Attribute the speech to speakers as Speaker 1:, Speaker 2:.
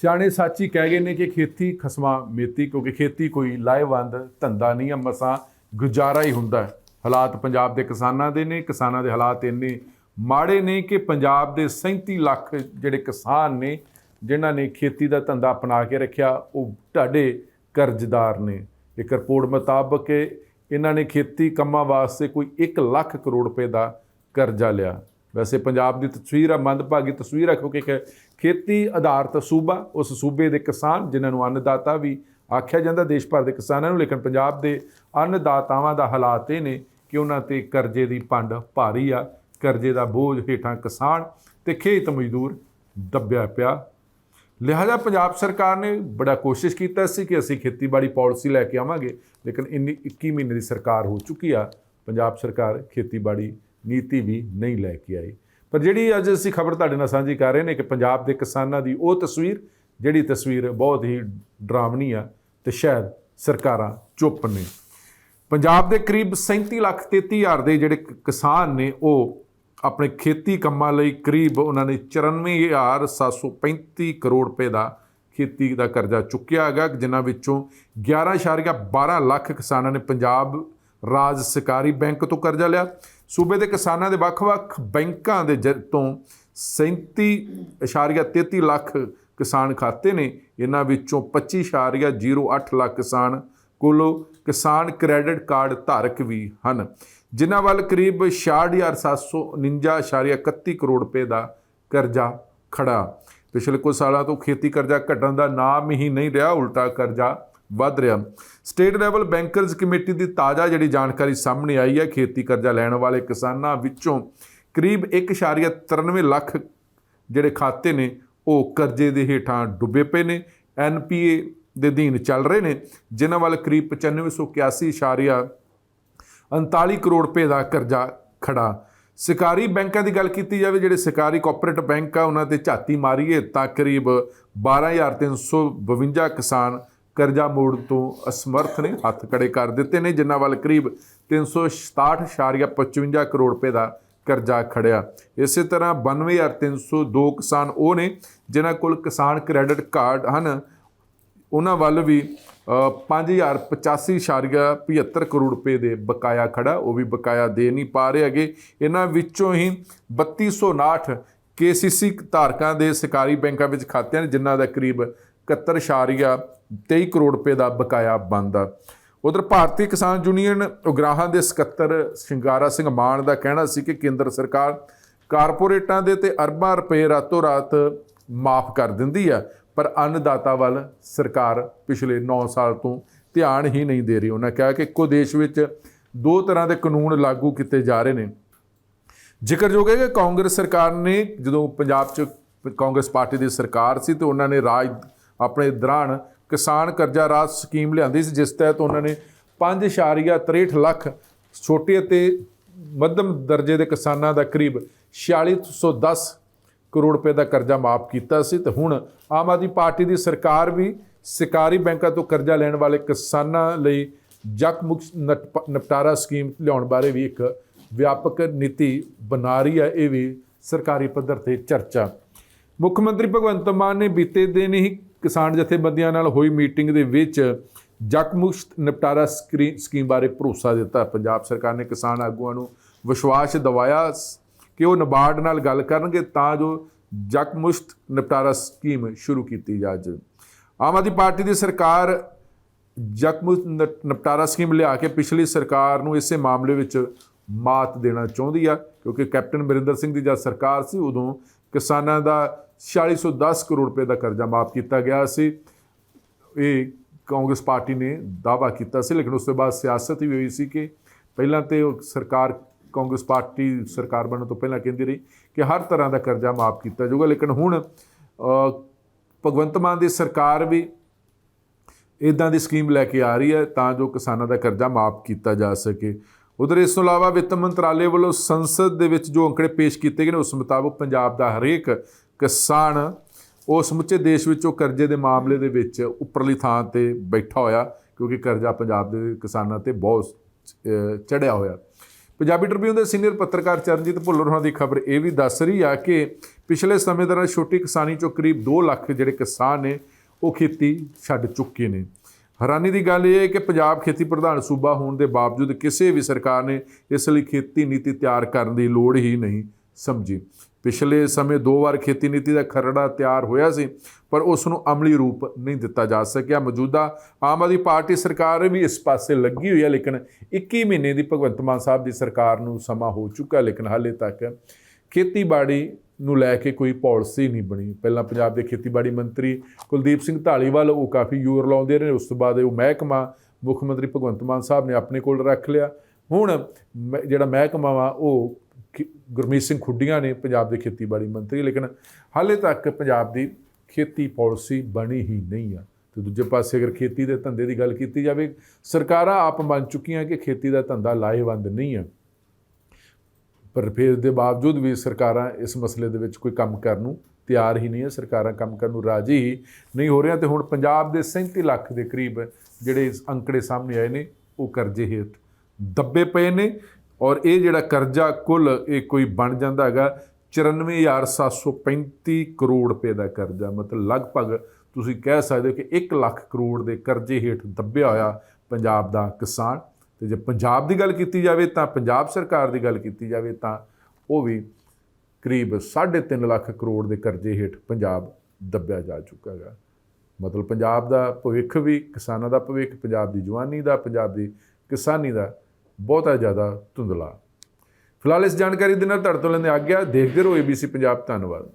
Speaker 1: ਸਿਆਣੇ ਸਾਚੀ ਕਹਿ ਗਏ ਨੇ ਕਿ ਖੇਤੀ ਖਸਮਾ ਮੇਤੀ, ਕਿਉਂਕਿ ਖੇਤੀ ਕੋਈ ਲਾਹੇਵੰਦ ਧੰਦਾ ਨਹੀਂ ਹੈ ਮਸਾਂ ਗੁਜ਼ਾਰਾ ਹੀ ਹੁੰਦਾ ਹੈ। ਹਾਲਾਤ ਪੰਜਾਬ ਦੇ ਕਿਸਾਨਾਂ ਦੇ ਨੇ, ਕਿਸਾਨਾਂ ਦੇ ਹਾਲਾਤ ਇੰਨੇ ਮਾੜੇ ਨੇ ਕਿ ਪੰਜਾਬ ਦੇ 37 ਲੱਖ ਜਿਹੜੇ ਕਿਸਾਨ ਨੇ, ਜਿਨ੍ਹਾਂ ਨੇ ਖੇਤੀ ਦਾ ਧੰਦਾ ਅਪਣਾ ਕੇ ਰੱਖਿਆ, ਉਹ ਢਾਡੇ ਕਰਜ਼ਦਾਰ ਨੇ ਇੱਕ ਰਿਪੋਰਟ ਮੁਤਾਬਕ, ਇਹਨਾਂ ਨੇ ਖੇਤੀ ਕੰਮਾਂ ਵਾਸਤੇ ਕੋਈ 1 ਲੱਖ ਕਰੋੜ ਰੁਪਏ ਦਾ ਕਰਜ਼ਾ ਲਿਆ ਵੈਸੇ ਪੰਜਾਬ ਦੀ ਤਸਵੀਰ ਆ, ਮੰਦਭਾਗੀ ਤਸਵੀਰ ਆ, ਕਿਉਂਕਿ ਖੇਤੀ ਆਧਾਰਿਤ ਸੂਬਾ, ਉਸ ਸੂਬੇ ਦੇ ਕਿਸਾਨ, ਜਿਨ੍ਹਾਂ ਨੂੰ ਅੰਨਦਾਤਾ ਵੀ ਆਖਿਆ ਜਾਂਦਾ, ਦੇਸ਼ ਭਰ ਦੇ ਕਿਸਾਨਾਂ ਨੂੰ, ਲੇਕਿਨ ਪੰਜਾਬ ਦੇ ਅੰਨਦਾਤਾਵਾਂ ਦਾ ਹਾਲਾਤ ਇਹ ਨੇ ਕਿ ਉਹਨਾਂ ਤੇ ਕਰਜ਼ੇ ਦੀ ਪੰਡ ਭਾਰੀ ਆ, ਕਰਜ਼ੇ ਦਾ ਬੋਝ ਹੇਠਾਂ ਕਿਸਾਨ ਤੇ ਖੇਤ ਮਜ਼ਦੂਰ ਦੱਬਿਆ ਪਿਆ। ਲਿਹਾਜ਼ਾ ਪੰਜਾਬ ਸਰਕਾਰ ਨੇ ਬੜਾ ਕੋਸ਼ਿਸ਼ ਕੀਤਾ ਸੀ ਕਿ ਅਸੀਂ ਖੇਤੀਬਾੜੀ ਪਾਲਿਸੀ ਲੈ ਕੇ ਆਵਾਂਗੇ, ਲੇਕਿਨ ਇੰਨੀ 21 ਮਹੀਨੇ ਦੀ ਸਰਕਾਰ ਹੋ ਚੁੱਕੀ ਆ। ਪੰਜਾਬ ਸਰਕਾਰ ਖੇਤੀਬਾੜੀ ਨੀਤੀ ਵੀ ਨਹੀਂ ਲੈ ਕੇ ਆਈ। ਪਰ ਜਿਹੜੀ ਅੱਜ ਅਸੀਂ ਖਬਰ ਤੁਹਾਡੇ ਨਾਲ ਸਾਂਝੀ ਕਰ ਰਹੇ ਨੇ ਕਿ ਪੰਜਾਬ ਦੇ ਕਿਸਾਨਾਂ ਦੀ ਉਹ ਤਸਵੀਰ, ਜਿਹੜੀ ਤਸਵੀਰ ਬਹੁਤ ਹੀ ਡਰਾਵਣੀ ਆ ਤੇ ਸ਼ਾਇਦ ਸਰਕਾਰਾਂ ਚੁੱਪ ਨੇ। ਪੰਜਾਬ ਦੇ ਕਰੀਬ 37 ਲੱਖ 33 ਹਜ਼ਾਰ ਦੇ ਜਿਹੜੇ ਕਿਸਾਨ ਨੇ, ਉਹ ਆਪਣੇ ਖੇਤੀ ਕੰਮਾਂ ਲਈ ਕਰੀਬ ਉਹਨਾਂ ਨੇ 94735 ਕਰੋੜ ਰੁਪਏ ਦਾ ਖੇਤੀ ਦਾ ਕਰਜ਼ਾ ਚੁੱਕਿਆ ਹੈਗਾ, ਜਿਨ੍ਹਾਂ ਵਿੱਚੋਂ 11.12 ਲੱਖ ਕਿਸਾਨਾਂ ਨੇ ਪੰਜਾਬ ਰਾਜ ਸਹਿਕਾਰੀ ਬੈਂਕ ਤੋਂ ਕਰਜ਼ਾ ਲਿਆ। ਸੂਬੇ ਦੇ ਕਿਸਾਨਾਂ ਦੇ ਵੱਖ-ਵੱਖ ਬੈਂਕਾਂ ਦੇ ਜ- ਤੋਂ 37.33 ਲੱਖ ਕਿਸਾਨ ਖਾਤੇ ਨੇ। ਇਹਨਾਂ ਵਿੱਚੋਂ 25.08 ਲੱਖ ਕਿਸਾਨ, ਕੋਲੋਂ ਕਿਸਾਨ ਕ੍ਰੈਡਿਟ ਕਾਰਡ ਧਾਰਕ ਵੀ ਹਨ। ਜਿਨ੍ਹਾਂ ਵੱਲ ਕਰੀਬ 66.749.31 ਕਰੋੜ ਰੁਪਏ ਦਾ ਕਰਜ਼ਾ ਖੜਾ ਪਿਛਲੇ ਕੁਝ ਸਾਲਾਂ ਤੋਂ ਖੇਤੀ ਕਰਜ਼ਾ ਘਟਣ ਦਾ ਨਾਮ ਹੀ ਨਹੀਂ ਰਿਹਾ, ਉਲਟਾ ਕਰਜ਼ਾ ਵੱਧ ਰਿਹਾ। ਸਟੇਟ ਲੈਵਲ ਬੈਂਕਰਜ਼ ਕਮੇਟੀ ਦੀ ਤਾਜ਼ਾ ਜਿਹੜੀ ਜਾਣਕਾਰੀ ਸਾਹਮਣੇ ਆਈ ਹੈ, ਖੇਤੀ ਕਰਜ਼ਾ ਲੈਣ ਵਾਲੇ ਕਿਸਾਨਾਂ ਵਿੱਚੋਂ ਕਰੀਬ 1.93 ਲੱਖ ਜਿਹੜੇ ਖਾਤੇ ਨੇ, ਉਹ ਕਰਜ਼ੇ ਦੇ ਹੇਠਾਂ ਡੁੱਬੇ ਪਏ ਨੇ। ਐਨਪੀਏ ਦੇ ਅਧੀਨ ਚੱਲ ਰਹੇ ਨੇ, ਜਿਨ੍ਹਾਂ ਵੱਲ ਕਰੀਬ 9581.39 ਕਰੋੜ ਰੁਪਏ ਦਾ ਕਰਜ਼ਾ ਖੜਾ। ਸਰਕਾਰੀ ਬੈਂਕਾਂ ਦੀ ਗੱਲ ਕੀਤੀ ਜਾਵੇ, ਜਿਹੜੇ ਸਰਕਾਰੀ ਕੋਆਪਰੇਟਿਵ ਬੈਂਕ ਆ, ਉਹਨਾਂ ਤੇ ਝਾਤੀ ਮਾਰੀਏ ਤਾਂ ਕਰੀਬ 12352 ਕਿਸਾਨ ਕਰਜ਼ਾ ਮੋੜ ਤੋਂ ਅਸਮਰਥ ਨੇ ਹੱਥ ਕੜੇ ਕਰ ਦਿੱਤੇ ਨੇ ਜਿਨ੍ਹਾਂ ਵੱਲ ਕਰੀਬ 367.55 ਕਰੋੜ ਰੁਪਏ ਦਾ ਕਰਜ਼ਾ ਖੜਿਆ। ਇਸੇ ਤਰ੍ਹਾਂ 92302 ਕਿਸਾਨ ਉਹ ਨੇ ਜਿਨ੍ਹਾਂ ਕੋਲ ਕਿਸਾਨ ਕ੍ਰੈਡਿਟ ਕਾਰਡ ਹਨ ਉਹਨਾਂ ਵੱਲ ਵੀ ਅ, 5085.75 ਕਰੋੜ ਰੁਪਏ ਦੇ ਬਕਾਇਆ ਖੜਾ ਉਹ ਵੀ ਬਕਾਇਆ ਦੇ ਨਹੀਂ ਪਾ ਰਹੇ ਹੈਗੇ। ਇਹਨਾਂ ਵਿੱਚੋਂ ਹੀ 3259 ਕੇਸੀਸੀ ਧਾਰਕਾਂ ਦੇ ਸਰਕਾਰੀ ਬੈਂਕਾਂ ਵਿੱਚ ਖਾਤੇ ਨੇ ਜਿਨ੍ਹਾਂ ਦਾ ਕਰੀਬ 71.23 ਕਰੋੜ ਰੁਪਏ ਦਾ ਬਕਾਇਆ ਬਣਦਾ ਉਧਰ ਭਾਰਤੀ ਕਿਸਾਨ ਯੂਨੀਅਨ ਉਗਰਾਹਾਂ ਦੇ ਸਕੱਤਰ ਸ਼ਿੰਗਾਰਾ ਸਿੰਘ ਮਾਨ ਦਾ ਕਹਿਣਾ ਸੀ ਕਿ ਕੇਂਦਰ ਸਰਕਾਰ ਕਾਰਪੋਰੇਟਾਂ ਦੇ ਤੇ ਅਰਬਾਂ ਰੁਪਏ ਰਾਤੋਂ ਰਾਤ ਮਾਫ ਕਰ ਦਿੰਦੀ ਆ, ਪਰ ਅੰਨਦਾਤਾ ਵੱਲ ਸਰਕਾਰ ਪਿਛਲੇ 9 ਸਾਲ ਤੋਂ ਧਿਆਨ ਹੀ ਨਹੀਂ ਦੇ ਰਹੀ। ਉਹਨਾਂ ਕਿਹਾ ਕਿ ਇੱਕੋ ਦੇਸ਼ ਵਿੱਚ ਦੋ ਤਰ੍ਹਾਂ ਦੇ ਕਾਨੂੰਨ ਲਾਗੂ ਕੀਤੇ ਜਾ ਰਹੇ ਨੇ। ਜ਼ਿਕਰਯੋਗ ਹੈ ਕਿ ਕਾਂਗਰਸ ਸਰਕਾਰ ਨੇ ਜਦੋਂ ਪੰਜਾਬ 'ਚ ਕਾਂਗਰਸ ਪਾਰਟੀ ਦੀ ਸਰਕਾਰ ਸੀ ਤੇ ਉਹਨਾਂ ਨੇ ਰਾਜ ਆਪਣੇ ਦੌਰਾਨ ਕਿਸਾਨ ਕਰਜ਼ਾ ਰਾਜ ਸਕੀਮ ਲਿਆਂਦੀ ਸੀ, ਜਿਸ ਤਹਿਤ ਉਹਨਾਂ ਨੇ 5.63 ਲੱਖ ਛੋਟੇ ਅਤੇ ਮੱਧਮ ਦਰਜੇ ਦੇ ਕਿਸਾਨਾਂ ਦਾ ਕਰੀਬ 4610 ਕਰੋੜ ਰੁਪਏ ਦਾ ਕਰਜ਼ਾ ਮਾਫ ਕੀਤਾ ਸੀ ਤੇ ਹੁਣ ਆਮ ਆਦਮੀ ਪਾਰਟੀ ਦੀ ਸਰਕਾਰ ਵੀ ਸਰਕਾਰੀ ਬੈਂਕਾਂ ਤੋਂ ਕਰਜ਼ਾ ਲੈਣ ਵਾਲੇ ਕਿਸਾਨਾਂ ਲਈ ਜਗਮੁਖ ਨਟ- ਨਿਪਟਾਰਾ ਸਕੀਮ ਲਿਆਉਣ ਬਾਰੇ ਵੀ ਇੱਕ ਵਿਆਪਕ ਨੀਤੀ ਬਣਾ ਰਹੀ ਹੈ, ਇਹ ਵੀ ਸਰਕਾਰੀ ਪੱਧਰ ਤੇ ਚਰਚਾ। ਮੁੱਖ ਮੰਤਰੀ ਭਗਵੰਤ ਮਾਨ ਨੇ ਬੀਤੇ ਦਿਨ ਹੀ ਕਿਸਾਨ ਜਥੇਬੰਦੀਆਂ ਨਾਲ ਹੋਈ ਮੀਟਿੰਗ ਦੇ ਵਿੱਚ ਜਗਮੁਕਤ ਨਿਪਟਾਰਾ ਸਕਰੀ- ਸਕੀਮ ਬਾਰੇ ਭਰੋਸਾ ਦਿੱਤਾ। ਪੰਜਾਬ ਸਰਕਾਰ ਨੇ ਕਿਸਾਨ ਆਗੂਆਂ ਨੂੰ ਵਿਸ਼ਵਾਸ ਦਿਵਾਇਆ ਕਿ ਉਹ ਨਬਾਰਡ ਨਾਲ ਗੱਲ ਕਰਨਗੇ ਤਾਂ ਜੋ ਜਗਮੁਕਤ ਨਿਪਟਾਰਾ ਸਕੀਮ ਸ਼ੁਰੂ ਕੀਤੀ ਜਾਵੇ ਆਮ ਆਦਮੀ ਪਾਰਟੀ ਦੀ ਸਰਕਾਰ ਜਗਮੁਕਤ ਨਿਪ- ਨਿਪਟਾਰਾ ਸਕੀਮ ਲਿਆ ਕੇ ਪਿਛਲੀ ਸਰਕਾਰ ਨੂੰ ਇਸੇ ਮਾਮਲੇ ਵਿੱਚ ਮਾਤ ਦੇਣਾ ਚਾਹੁੰਦੀ ਆ, ਕਿਉਂਕਿ ਕੈਪਟਨ ਅਮਰਿੰਦਰ ਸਿੰਘ ਦੀ ਜਦ ਸਰਕਾਰ ਸੀ, ਉਦੋਂ ਕਿਸਾਨਾਂ ਦਾ 4610 ਕਰੋੜ ਰੁਪਏ ਦਾ ਕਰਜ਼ਾ ਮਾਫ ਕੀਤਾ ਗਿਆ ਸੀ। ਇਹ ਕਾਂਗਰਸ ਪਾਰਟੀ ਨੇ ਦਾਅਵਾ ਕੀਤਾ ਸੀ, ਲੇਕਿਨ ਉਸ ਤੋਂ ਬਾਅਦ ਸਿਆਸਤ ਵੀ ਹੋਈ ਸੀ ਕਿ ਪਹਿਲਾਂ ਤੇ ਸਰਕਾਰ, ਕਾਂਗਰਸ ਪਾਰਟੀ ਸਰਕਾਰ ਬਣਨ ਤੋਂ ਪਹਿਲਾਂ ਕਹਿੰਦੀ ਰਹੀ ਕਿ ਹਰ ਤਰ੍ਹਾਂ ਦਾ ਕਰਜ਼ਾ ਮਾਫ ਕੀਤਾ ਜਾਊਗਾ। ਲੇਕਿਨ ਹੁਣ ਭਗਵੰਤ ਮਾਨ ਦੀ ਸਰਕਾਰ ਵੀ ਇਦਾਂ ਦੀ ਸਕੀਮ ਲੈ ਕੇ ਆ ਰਹੀ ਹੈ, ਤਾਂ ਜੋ ਕਿਸਾਨਾਂ ਦਾ ਕਰਜ਼ਾ ਮਾਫ ਕੀਤਾ ਜਾ ਸਕੇ। ਉਧਰ ਇਸ ਤੋਂ ਇਲਾਵਾ ਵਿੱਤ ਮੰਤਰਾਲੇ ਵੱਲੋਂ ਸੰਸਦ ਦੇ ਵਿੱਚ ਜੋ ਅੰਕੜੇ ਪੇਸ਼ ਕੀਤੇ ਗਏ ਨੇ, ਉਸ ਮੁਤਾਬਕ ਪੰਜਾਬ ਦਾ ਹਰੇਕ ਕਿਸਾਨ ਉਹ ਸਮੁੱਚੇ ਦੇਸ਼ ਵਿੱਚੋਂ ਕਰਜ਼ੇ ਦੇ ਮਾਮਲੇ ਦੇ ਵਿੱਚ ਉੱਪਰਲੀ ਥਾਂ ਤੇ ਬੈਠਾ ਹੋਇਆ, ਕਿਉਂਕਿ ਕਰਜ਼ਾ ਪੰਜਾਬ ਦੇ ਕਿਸਾਨਾਂ ਤੇ ਬਹੁਤ ਚੜਿਆ ਹੋਇਆ। ਪੰਜਾਬੀ ਟ੍ਰਿਬਿਊਨ ਦੇ ਸੀਨੀਅਰ ਪੱਤਰਕਾਰ ਚਰਨਜੀਤ ਭੁੱਲਰ ਹੋਣਾ ਦੀ ਖਬਰ ਇਹ ਵੀ ਦੱਸ ਰਹੀ ਆ ਕਿ ਪਿਛਲੇ ਸਮੇਂ ਦੌਰਾਨ ਛੋਟੀ ਕਿਸਾਨੀ ਚੋਂ ਕਰੀਬ 2 ਲੱਖ ਜਿਹੜੇ ਕਿਸਾਨ ਨੇ, ਉਹ ਖੇਤੀ ਛੱਡ ਚੁੱਕੇ ਨੇ। ਹੈਰਾਨੀ ਦੀ ਗੱਲ ਇਹ ਹੈ ਕਿ ਪੰਜਾਬ ਖੇਤੀ ਪ੍ਰਧਾਨ ਸੂਬਾ ਹੋਣ ਦੇ ਬਾਵਜੂਦ ਕਿਸੇ ਵੀ ਸਰਕਾਰ ਨੇ ਇਸ ਲਈ ਖੇਤੀ ਨੀਤੀ ਤਿਆਰ ਕਰਨ ਦੀ ਲੋੜ ਹੀ ਨਹੀਂ ਸਮਝੀ। ਪਿਛਲੇ ਸਮੇਂ ਦੋ ਵਾਰ ਖੇਤੀ ਨੀਤੀ ਦਾ ਖਰੜਾ ਤਿਆਰ ਹੋਇਆ ਸੀ, ਪਰ ਉਸ ਨੂੰ ਅਮਲੀ ਰੂਪ ਨਹੀਂ ਦਿੱਤਾ ਜਾ ਸਕਿਆ। ਮੌਜੂਦਾ ਆਮ ਆਦਮੀ ਪਾਰਟੀ ਸਰਕਾਰ ਵੀ ਇਸ ਪਾਸੇ ਲੱਗੀ ਹੋਈ ਹੈ, ਲੇਕਿਨ 21 ਮਹੀਨੇ ਦੀ ਭਗਵੰਤ ਮਾਨ ਸਾਹਿਬ ਦੀ ਸਰਕਾਰ ਨੂੰ ਸਮਾਂ ਹੋ ਚੁੱਕਾ ਲੇਕਿਨ ਹਾਲੇ ਤੱਕ ਖੇਤੀਬਾੜੀ ਨੂੰ ਲੈ ਕੇ ਕੋਈ ਪਾਲਿਸੀ ਨਹੀਂ ਬਣੀ। ਪਹਿਲਾਂ ਪੰਜਾਬ ਦੇ ਖੇਤੀਬਾੜੀ ਮੰਤਰੀ ਕੁਲਦੀਪ ਸਿੰਘ ਢਾਲੀਵਾਲ ਉਹ ਕਾਫੀ ਜ਼ੋਰ ਲਾਉਂਦੇ ਰਹੇ। ਉਸ ਤੋਂ ਬਾਅਦ ਉਹ ਮਹਿਕਮਾ, ਮੁੱਖ ਮੰਤਰੀ ਭਗਵੰਤ ਮਾਨ ਸਾਹਿਬ ਨੇ ਆਪਣੇ ਕੋਲ ਰੱਖ ਲਿਆ। ਹੁਣ ਮ- ਜਿਹੜਾ ਮਹਿਕਮਾ ਵਾ, ਉਹ ਗੁਰਮੀਤ ਸਿੰਘ ਖੁੱਡੀਆਂ ਨੇ ਪੰਜਾਬ ਦੇ ਖੇਤੀਬਾੜੀ ਮੰਤਰੀ। ਲੇਕਿਨ ਹਾਲੇ ਤੱਕ ਪੰਜਾਬ ਦੀ ਖੇਤੀ ਪਾਲਿਸੀ ਬਣੀ ਹੀ ਨਹੀਂ ਆ। ਤੇ ਦੂਜੇ ਪਾਸੇ ਅਗਰ ਖੇਤੀ ਦੇ ਧੰਦੇ ਦੀ ਗੱਲ ਕੀਤੀ ਜਾਵੇ, ਸਰਕਾਰਾਂ ਆਪ ਮੰਨ ਚੁੱਕੀਆਂ ਕਿ ਖੇਤੀ ਦਾ ਧੰਦਾ ਲਾਹੇਵੰਦ ਨਹੀਂ ਆ। ਪਰ ਫਿਰ ਦੇ ਬਾਵਜੂਦ ਵੀ ਸਰਕਾਰਾਂ ਇਸ ਮਸਲੇ ਦੇ ਵਿੱਚ ਕੋਈ ਕੰਮ ਕਰਨ ਨੂੰ ਤਿਆਰ ਹੀ ਨਹੀਂ ਹੈ, ਸਰਕਾਰਾਂ ਕੰਮ ਕਰਨ ਨੂੰ ਰਾਜੀ ਹੀ ਨਹੀਂ ਹੋ ਰਹੀਆਂ ਤੇ ਹੁਣ ਪੰਜਾਬ ਦੇ 37 ਲੱਖ ਦੇ ਕਰੀਬ ਜਿਹੜੇ ਅੰਕੜੇ ਸਾਹਮਣੇ ਆਏ ਨੇ, ਉਹ ਕਰਜ਼ੇ ਹੇਠ ਦੱਬੇ ਪਏ ਨੇ ਔਰ ਇਹ ਜਿਹੜਾ ਕਰਜ਼ਾ ਕੁੱਲ ਇਹ ਕੋਈ ਬਣ ਜਾਂਦਾ ਹੈਗਾ 94735 ਕਰੋੜ ਰੁਪਏ ਦਾ ਕਰਜ਼ਾ, ਮਤਲਬ ਲਗਭਗ ਤੁਸੀਂ ਕਹਿ ਸਕਦੇ ਹੋ ਕਿ 1 ਲੱਖ ਕਰੋੜ ਦੇ ਕਰਜ਼ੇ ਹੇਠ ਦੱਬਿਆ ਹੋਇਆ ਪੰਜਾਬ ਦਾ ਕਿਸਾਨ। ਤੇ ਜੇ ਪੰਜਾਬ ਦੀ ਗੱਲ ਕੀਤੀ ਜਾਵੇ ਤਾਂ ਪੰਜਾਬ ਸਰਕਾਰ ਦੀ ਗੱਲ ਕੀਤੀ ਜਾਵੇ ਤਾਂ ਉਹ ਵੀ ਕਰੀਬ 3.5 ਲੱਖ ਕਰੋੜ ਦੇ ਕਰਜ਼ੇ ਹੇਠ ਪੰਜਾਬ ਦੱਬਿਆ ਜਾ ਚੁੱਕਾ ਹੈਗਾ। ਮਤਲਬ ਪੰਜਾਬ ਦਾ ਭਵਿੱਖ ਵੀ, ਕਿਸਾਨਾਂ ਦਾ ਭਵਿੱਖ, ਪੰਜਾਬ ਦੀ ਜਵਾਨੀ ਦਾ, ਪੰਜਾਬ ਦੀ ਕਿਸਾਨੀ ਦਾ ਬਹੁਤਾ ਜ਼ਿਆਦਾ ਧੁੰਦਲਾ। ਫਿਲਹਾਲ ਇਸ ਜਾਣਕਾਰੀ ਦੇ ਨਾਲ ਤੁਹਾਡੇ ਤੋਂ ਲੈਂਦੇ ਆ ਗਿਆ ਦੇਖਦੇ ਰਹੋ ABC ਪੰਜਾਬ, ਧੰਨਵਾਦ।